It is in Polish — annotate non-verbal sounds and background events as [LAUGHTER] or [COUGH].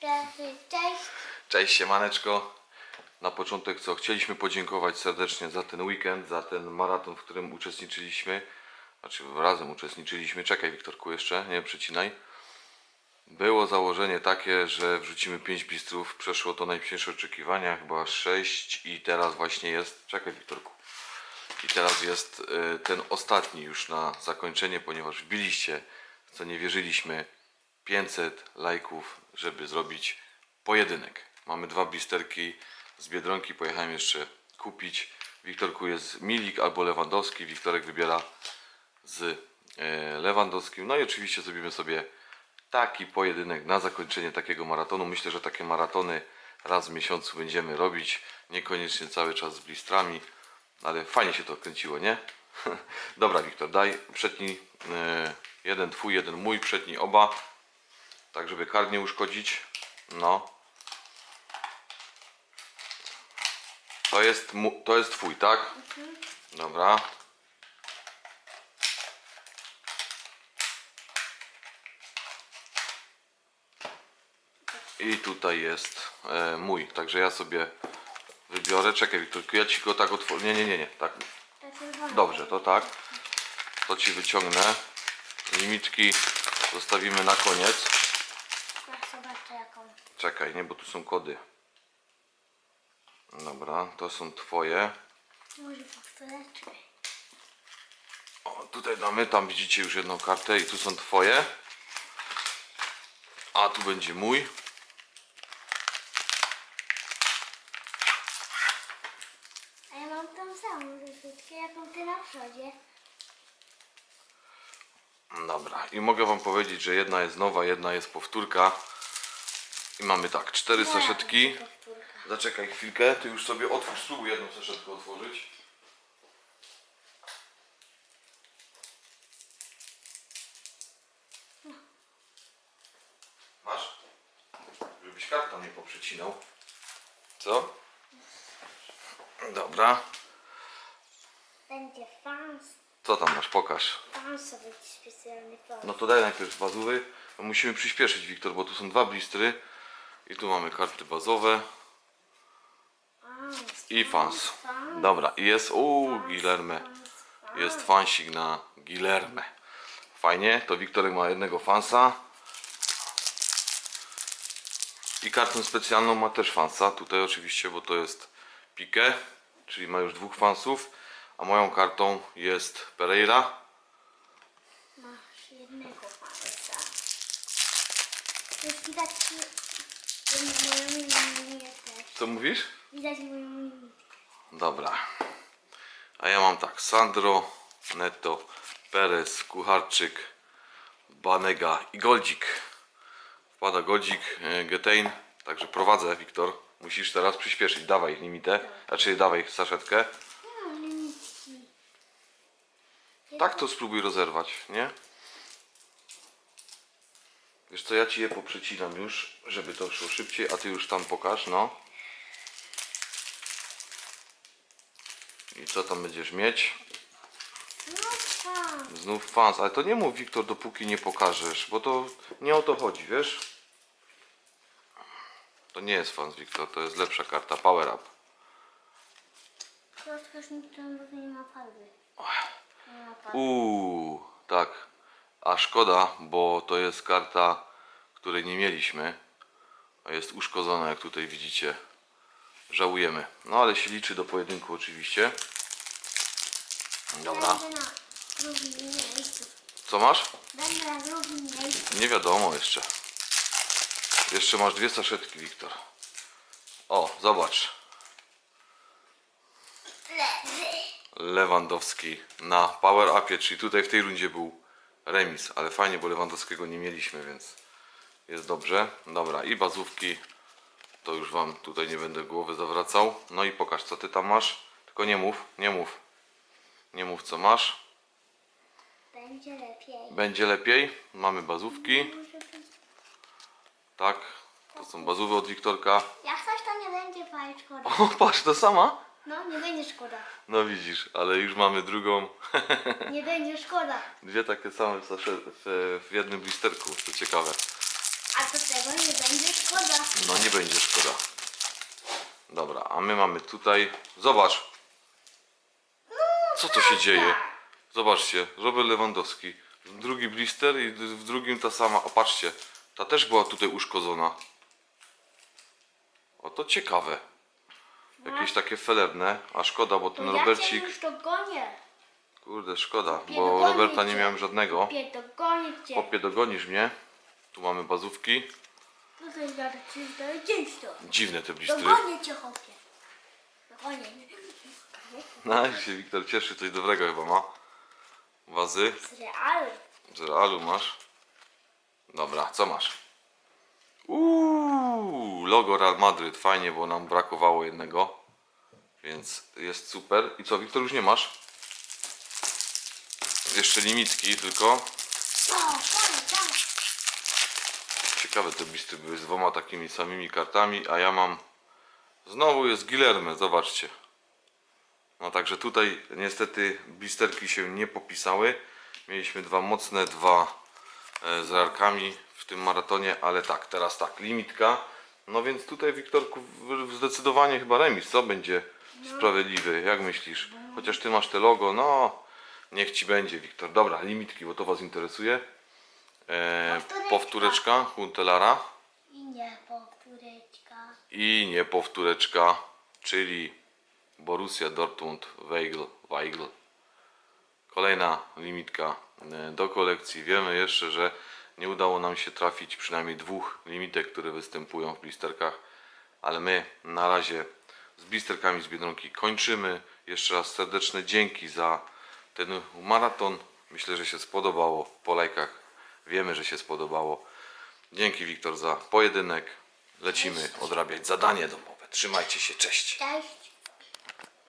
Cześć, cześć. Siemaneczko. Na początek co, chcieliśmy podziękować serdecznie za ten weekend, za ten maraton, w którym uczestniczyliśmy. Znaczy razem uczestniczyliśmy. Czekaj Wiktorku jeszcze, nie przecinaj. Było założenie takie, że wrzucimy 5 bistrów. Przeszło to najpiękniejsze oczekiwania, chyba 6 i teraz właśnie jest... Czekaj Wiktorku. I teraz jest y, ten ostatni już na zakończenie, ponieważ wbiliście, co nie wierzyliśmy, 500 lajków, żeby zrobić pojedynek. Mamy dwa blisterki z Biedronki, pojechałem jeszcze kupić. Wiktorku jest Milik albo Lewandowski, Wiktorek wybiera z e, Lewandowskim. No i oczywiście zrobimy sobie taki pojedynek na zakończenie takiego maratonu. Myślę, że takie maratony raz w miesiącu będziemy robić, niekoniecznie cały czas z blistrami, ale fajnie się to kręciło, nie? [LAUGHS] Dobra, Wiktor, daj, przetnij e, jeden twój, jeden mój, przetnij oba, tak żeby kart nie uszkodzić. No. To jest, to jest twój, tak? Dobra. I tutaj jest e, mój, także ja sobie wybiorę. Czekaj, Wiktorku, ja ci go tak otworzę. Nie, nie, nie, nie, tak. Dobrze, to tak. To ci wyciągnę. Limitki zostawimy na koniec. Czekaj, nie, bo tu są kody. Dobra, to są twoje. Może powtóreczkę. O, tutaj damy, tam widzicie już jedną kartę i tu są twoje. A tu będzie mój. A ja mam tą samą ryszutkę, jaką ty na przodzie. Dobra, i mogę wam powiedzieć, że jedna jest nowa, jedna jest powtórka. I mamy tak, cztery saszetki. Zaczekaj chwilkę, ty już sobie otwórz, spróbuj jedną saszetkę otworzyć. Masz? Żebyś kartą nie poprzecinał. Co? Dobra. Będzie fans. Co tam masz? Pokaż. Fansowy specjalny fans. No to daj najpierw bazowy. Musimy przyspieszyć, Wiktor, bo tu są dwa blistry. I tu mamy karty bazowe. I fans. fans, Dobra, i jest. Uuu, fans, fans. Jest fansik na Gilerme. Fajnie, to Wiktorek ma jednego fansa. I kartę specjalną ma też fansa. Tutaj oczywiście, bo to jest Pique, czyli ma już dwóch fansów. A moją kartą jest Pereira. Masz jednego fansa. Już widać Co mówisz? Widać moją linię. Dobra. A ja mam tak. Sandro, Neto, Perez, Kucharczyk, Banega i Goldzik. Wpada Goldzik, e, Getein. Także prowadzę, Wiktor. Musisz teraz przyspieszyć. Dawaj limitę. Znaczy dawaj saszetkę. Tak to spróbuj rozerwać, nie? Wiesz co, ja ci je poprzecinam już, żeby to szło szybciej, a ty już tam pokaż, no. I co tam będziesz mieć? Fans. Znów fans, ale to nie mów Wiktor, dopóki nie pokażesz, bo to nie o to chodzi, wiesz? To nie jest fans Wiktor, to jest lepsza karta, power up. Tam nie ma farby. Nie ma farby. Uuu, tak. A szkoda, bo to jest karta, której nie mieliśmy. A jest uszkodzona, jak tutaj widzicie. Żałujemy. No ale się liczy do pojedynku oczywiście. Dobra. Co masz? Nie wiadomo jeszcze. Jeszcze masz dwie saszetki, Wiktor. O, zobacz. Lewandowski na Power Upie, czyli tutaj w tej rundzie był remis, ale fajnie, bo Lewandowskiego nie mieliśmy, więc jest dobrze. Dobra, i bazówki to już Wam tutaj nie będę głowy zawracał. No i pokaż, co Ty tam masz. Tylko nie mów, nie mów. Nie mów, co masz. Będzie lepiej. Będzie lepiej. Mamy bazówki. Tak, to są bazówy od Wiktorka. Jak coś to nie będzie fajnie szkoda. O, patrz, to sama? No, nie będzie szkoda. No widzisz, ale już mamy drugą. [LAUGHS] Nie będzie szkoda. Dwie takie same w, sasze- w, w jednym blisterku, to ciekawe. A to tego nie będzie szkoda. No nie będzie szkoda. Dobra, a my mamy tutaj. Zobacz. Co to się dzieje? Zobaczcie, Robert Lewandowski. Drugi blister i w drugim ta sama. O, patrzcie. Ta też była tutaj uszkodzona. O, to ciekawe. Jakieś takie felerne. A szkoda, bo ten To ja cię Robercik. już dogonię. Kurde, szkoda, bo Roberta nie miałem żadnego. Kupię, dogonię cię. Popie, dogonisz mnie. Tu mamy bazówki. No to to. Dziwne te blistry. Dogonię cię, chłopie. Dogonię. No, i się Wiktor cieszy, coś dobrego chyba ma. Wazy. Z realu. Z Realu masz. Dobra, co masz? Uuu, logo Real Madryt. Fajnie, bo nam brakowało jednego. Więc jest super. I co, Wiktor, już nie masz? Jeszcze limitki tylko. Ciekawe te blisty były z dwoma takimi samymi kartami, a ja mam... Znowu jest Guillerme, zobaczcie. No także tutaj niestety blisterki się nie popisały. Mieliśmy dwa mocne, dwa e, z rarkami w tym maratonie, ale tak, teraz tak, limitka. No więc tutaj Wiktorku zdecydowanie chyba remis, co będzie sprawiedliwy, jak myślisz? Chociaż ty masz te logo, no niech ci będzie Wiktor. Dobra, limitki, bo to was interesuje. E, Powtóreczka. powtóreczka Huntelara I nie powtóreczka. i nie powtóreczka, czyli Borussia Dortmund Weigl. Weigl. Kolejna limitka e, do kolekcji. Wiemy jeszcze, że nie udało nam się trafić przynajmniej dwóch limitek, które występują w blisterkach, ale my na razie z blisterkami z Biedronki kończymy. Jeszcze raz serdeczne dzięki za ten maraton. Myślę, że się spodobało. Po lajkach wiemy, że się spodobało. Dzięki Wiktor za pojedynek. Lecimy odrabiać zadanie domowe. Trzymajcie się, cześć. Cześć.